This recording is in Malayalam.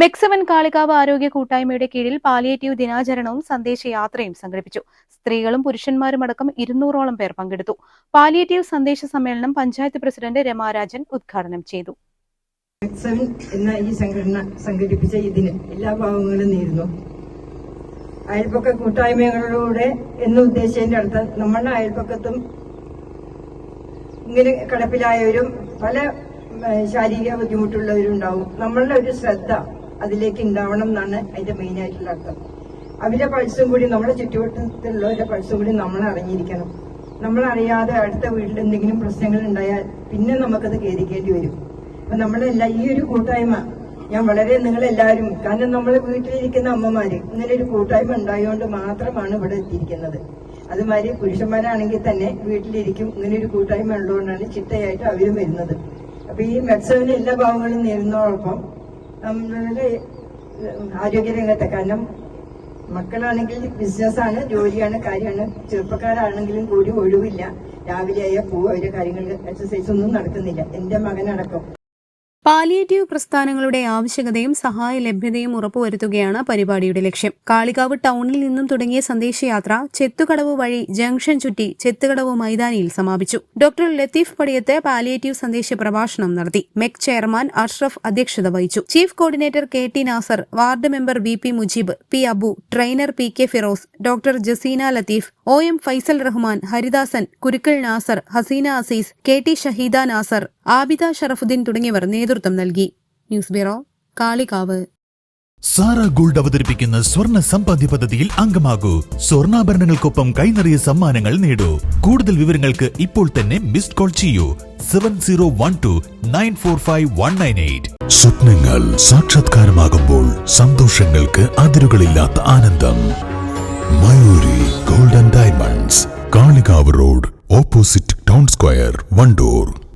മെക്സവൻ കാളികാവ് ആരോഗ്യ കൂട്ടായ്മയുടെ കീഴിൽ പാലിയേറ്റീവ് ദിനാചരണവും സന്ദേശയാത്രയും സംഘടിപ്പിച്ചു. സ്ത്രീകളും പുരുഷന്മാരും അടക്കം ഇരുന്നൂറോളം പേർ പങ്കെടുത്തു. പാലിയേറ്റീവ് സന്ദേശ സമ്മേളനം പഞ്ചായത്ത് പ്രസിഡന്റ് രമാരാജൻ ഉദ്ഘാടനം ചെയ്തു. മെക്സവൻ എന്ന ഈ സംഘടന സംഘടിപ്പിച്ച ഇതിന് എല്ലാ ഭാവങ്ങളും നേരുന്നു. അയൽപ്പക്ക കൂട്ടായ്മകളിലൂടെ എന്ന ഉദ്ദേശത്തിന്റെ അർത്ഥം നമ്മളുടെ അയൽപ്പക്കത്തും ഇങ്ങനെ കിടപ്പിലായവരും പല ശാരീരിക ബുദ്ധിമുട്ടുള്ളവരും ഉണ്ടാവും നമ്മളുടെ ഒരു ശ്രദ്ധ അതിലേക്ക് ഉണ്ടാവണം എന്നാണ് അതിന്റെ മെയിൻ ആയിട്ടുള്ള അർത്ഥം. അവരെ പൾസും കൂടി നമ്മുടെ ചുറ്റുവട്ടത്തിലുള്ളവരുടെ പൾസും കൂടി നമ്മൾ അറിഞ്ഞിരിക്കണം. നമ്മളറിയാതെ അടുത്ത വീട്ടിൽ എന്തെങ്കിലും പ്രശ്നങ്ങൾ ഉണ്ടായാൽ പിന്നെ നമുക്കത് ഖേദിക്കേണ്ടി വരും. അപ്പൊ നമ്മളെല്ല ഈ ഒരു കൂട്ടായ്മ ഞാൻ വളരെ നിങ്ങളെല്ലാവരും കാരണം നമ്മൾ വീട്ടിലിരിക്കുന്ന അമ്മമാര് ഇങ്ങനെ ഒരു കൂട്ടായ്മ ഉണ്ടായതുകൊണ്ട് മാത്രമാണ് ഇവിടെ എത്തിയിരിക്കുന്നത്. അതുമാതിരി പുരുഷന്മാരാണെങ്കിൽ തന്നെ വീട്ടിലിരിക്കും ഇങ്ങനെ ഒരു കൂട്ടായ്മ ഉള്ളതുകൊണ്ടാണ് ചിട്ടയായിട്ട് അവരും വരുന്നത്. അപ്പൊ ഈ മെക്സവിന് എല്ലാ ഭാവങ്ങളും നേരുന്നതോടൊപ്പം നമ്മളുടെ ആരോഗ്യരംഗത്തെ കാരണം മക്കളാണെങ്കിൽ ബിസിനസ്സാണ് ജോലിയാണ് കാര്യമാണ്. ചെറുപ്പക്കാരാണെങ്കിലും കൂടി ഒഴിവില്ല. രാവിലെ ആയ പോവുക അവരുടെ കാര്യങ്ങൾ എക്സസൈസ് ഒന്നും നടക്കുന്നില്ല. എന്റെ മകനടക്കം. പാലിയേറ്റീവ് പ്രസ്ഥാനങ്ങളുടെ ആവശ്യകതയും സഹായ ലഭ്യതയും ഉറപ്പുവരുത്തുകയാണ് പരിപാടിയുടെ ലക്ഷ്യം. കാളികാവ് ടൗണിൽ നിന്നും തുടങ്ങിയ സന്ദേശയാത്ര ചെത്തുകടവ് വഴി ജംഗ്ഷൻ ചുറ്റി ചെത്തുകടവ് മൈതാനിയിൽ സമാപിച്ചു. ഡോക്ടർ ലത്തീഫ് പടിയത്ത് പാലിയേറ്റീവ് സന്ദേശ പ്രഭാഷണം നടത്തി. മെക് ചെയർമാൻ അഷ്റഫ് അധ്യക്ഷത വഹിച്ചു. Chief coordinator K T Nasar ward member V P Mujeeb P Abu trainer P K Firoz doctor Jaseena Latheef O M Faisal Rahman Haridasan Kurukkal Nasar Haseena Azeez K T Shaheeda Nasar Abida Sharafuddeen തുടങ്ങിയവർ നേതൃത്വം നൽകി. News bureau Kalikavu. Sara gold അവതരിപ്പിക്കുന്ന സ്വർണ സമ്പാദ്യ പദ്ധതിയിൽ അംഗമാകൂ. സ്വർണാഭരണങ്ങൾക്കൊപ്പം കൈനിറിയ സമ്മാനങ്ങൾ നേടൂ. കൂടുതൽ വിവരങ്ങൾക്ക് ഇപ്പോൾ തന്നെ മിസ്ഡ് കോൾ ചെയ്യൂ. Seven zero one two nine four five one nine eight. സ്വപ്നങ്ങൾ സാക്ഷാത്കാരമാകുമ്പോൾ സന്തോഷങ്ങൾക്ക് അതിരുകളില്ലാത്ത ആനന്ദം. Mayuri golden diamonds Kalikavu road opposite town square Wandoor.